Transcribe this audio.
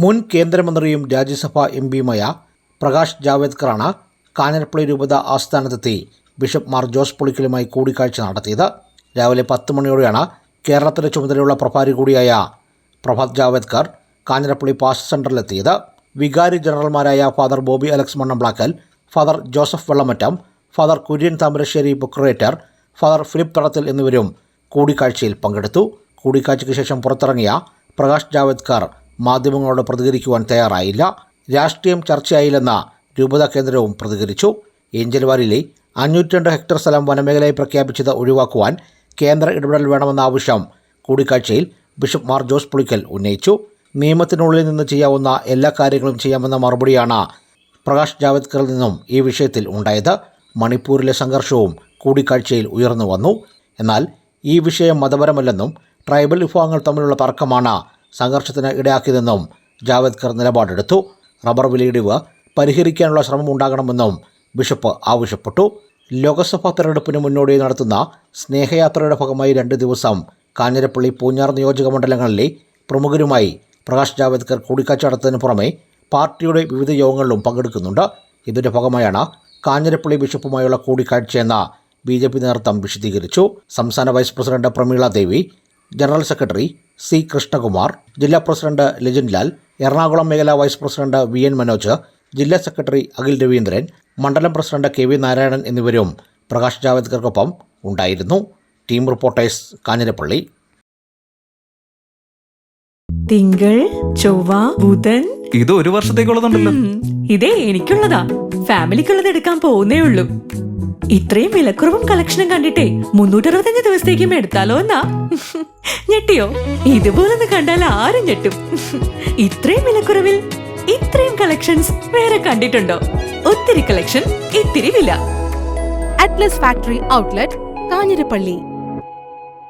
മുൻ കേന്ദ്രമന്ത്രിയും രാജ്യസഭാ എം പിയുമായ പ്രകാശ് ജാവേദ്കറാണ് കാഞ്ഞിരപ്പള്ളി രൂപത ആസ്ഥാനത്തെത്തി. ബിഷപ്പ് മാർ ജോസ് പുളിക്കലുമായി കൂടിക്കാഴ്ച നടത്തിയത് രാവിലെ പത്ത് മണിയോടെയാണ് കേരളത്തിന്റെ ചുമതലയുള്ള പ്രഭാരി കൂടിയായ പ്രഭാത് ജാവേദ്കർ കാഞ്ഞിരപ്പള്ളി പാസ്റ്റ് സെന്ററിലെത്തിയത് വികാരി ജനറൽമാരായ father Bobby Alex Mannamplackal father Joseph Vellamattam father Kurian Thamarassery ബുക്രേറ്റർ father Philip Thadathil എന്നിവരും കൂടിക്കാഴ്ചയിൽ പങ്കെടുത്തു. കൂടിക്കാഴ്ചയ്ക്ക് ശേഷം പുറത്തിറങ്ങിയ പ്രകാശ് ജാവേദ്കർ മാധ്യമങ്ങളോട് പ്രതികരിക്കുവാൻ തയ്യാറായില്ല. രാഷ്ട്രീയം ചർച്ചയായില്ലെന്ന രൂപത കേന്ദ്രവും പ്രതികരിച്ചു. ഏഞ്ചൽവാലിലെ അഞ്ഞൂറ്റി രണ്ട് ഹെക്ടർ സ്ഥലം വനമേഖലയായി പ്രഖ്യാപിച്ചത് ഒഴിവാക്കുവാൻ കേന്ദ്ര ഇടപെടൽ വേണമെന്ന ആവശ്യം കൂടിക്കാഴ്ചയിൽ ബിഷപ്പ് മാർ ജോസ് പുളിക്കൽ ഉന്നയിച്ചു. നിയമത്തിനുള്ളിൽ നിന്ന് ചെയ്യാവുന്ന എല്ലാ കാര്യങ്ങളും ചെയ്യാമെന്ന മറുപടിയാണ് പ്രകാശ് ജാവദ്കറിൽ നിന്നും ഈ വിഷയത്തിൽ ഉണ്ടായത്. മണിപ്പൂരിലെ സംഘർഷവും കൂടിക്കാഴ്ചയിൽ ഉയർന്നു വന്നു. എന്നാൽ ഈ വിഷയം മതപരമല്ലെന്നും ട്രൈബൽ വിഭാഗങ്ങൾ തമ്മിലുള്ള തർക്കമാണ് സംഘർഷത്തിന് ഇടയാക്കിയതെന്നും ജാവദ്കർ നിലപാടെടുത്തു. റബ്ബർ വിലയിടിവ് പരിഹരിക്കാനുള്ള ശ്രമം ഉണ്ടാകണമെന്നും ബിഷപ്പ് ആവശ്യപ്പെട്ടു. ലോക്സഭാ തെരഞ്ഞെടുപ്പിന് മുന്നോടി നടത്തുന്ന സ്നേഹയാത്രയുടെ ഭാഗമായി രണ്ട് ദിവസം കാഞ്ഞിരപ്പള്ളി പൂഞ്ഞാർ നിയോജക മണ്ഡലങ്ങളിലെ പ്രമുഖരുമായി പ്രകാശ് ജാവദ്കർ കൂടിക്കാഴ്ച നടത്തുന്നതിന് പുറമെ പാർട്ടിയുടെ വിവിധ യോഗങ്ങളിലും പങ്കെടുക്കുന്നുണ്ട്. ഇതിന്റെ ഭാഗമായാണ് കാഞ്ഞിരപ്പള്ളി ബിഷപ്പുമായുള്ള കൂടിക്കാഴ്ചയെന്ന ബി ജെ പി നേതൃത്വം വിശദീകരിച്ചു. സംസ്ഥാന vice president Prameela Devi general secretary C Krishnakumar ജില്ലാ പ്രസിഡന്റ് ലജിൻ ലാൽ എറണാകുളം മേഖലാ vice president V N Manoj ജില്ലാ സെക്രട്ടറി അഖിൽ രവീന്ദ്രൻ മണ്ഡലം പ്രസിഡന്റ് കെ വി നാരായണൻ എന്നിവരും പ്രകാശ് ജാവദ്കർക്കൊപ്പം ഉണ്ടായിരുന്നു. Team reporters Kanjirappally. തിങ്കൾ ചൊവ്വ ബുധൻ. ഇത് ഒരു വർഷത്തേക്കുള്ളതുണ്ടല്ലോ. ഇതേ എനിക്കുള്ളതാ. ഫാമിലിക്കുള്ളത് എടുക്കാൻ പോകുന്നേ ഉള്ളൂ. ഇത്രയും വിലക്കുറവും കളക്ഷനും കണ്ടിട്ടേ മുന്നൂറ്റി അറുപത്തഞ്ച് ദിവസത്തേക്കും എടുത്താലോ എന്നാ? ഞെട്ടിയോ? ഇതുപോലൊന്ന് കണ്ടാൽ ആരും ഞെട്ടും. ഇത്രയും വിലക്കുറവിൽ ഇത്രയും കളക്ഷൻസ് വേറെ കണ്ടിട്ടുണ്ടോ? ഒത്തിരി കളക്ഷൻ ഇത്തിരി വില. Atlas factory outlet Kanjirappally.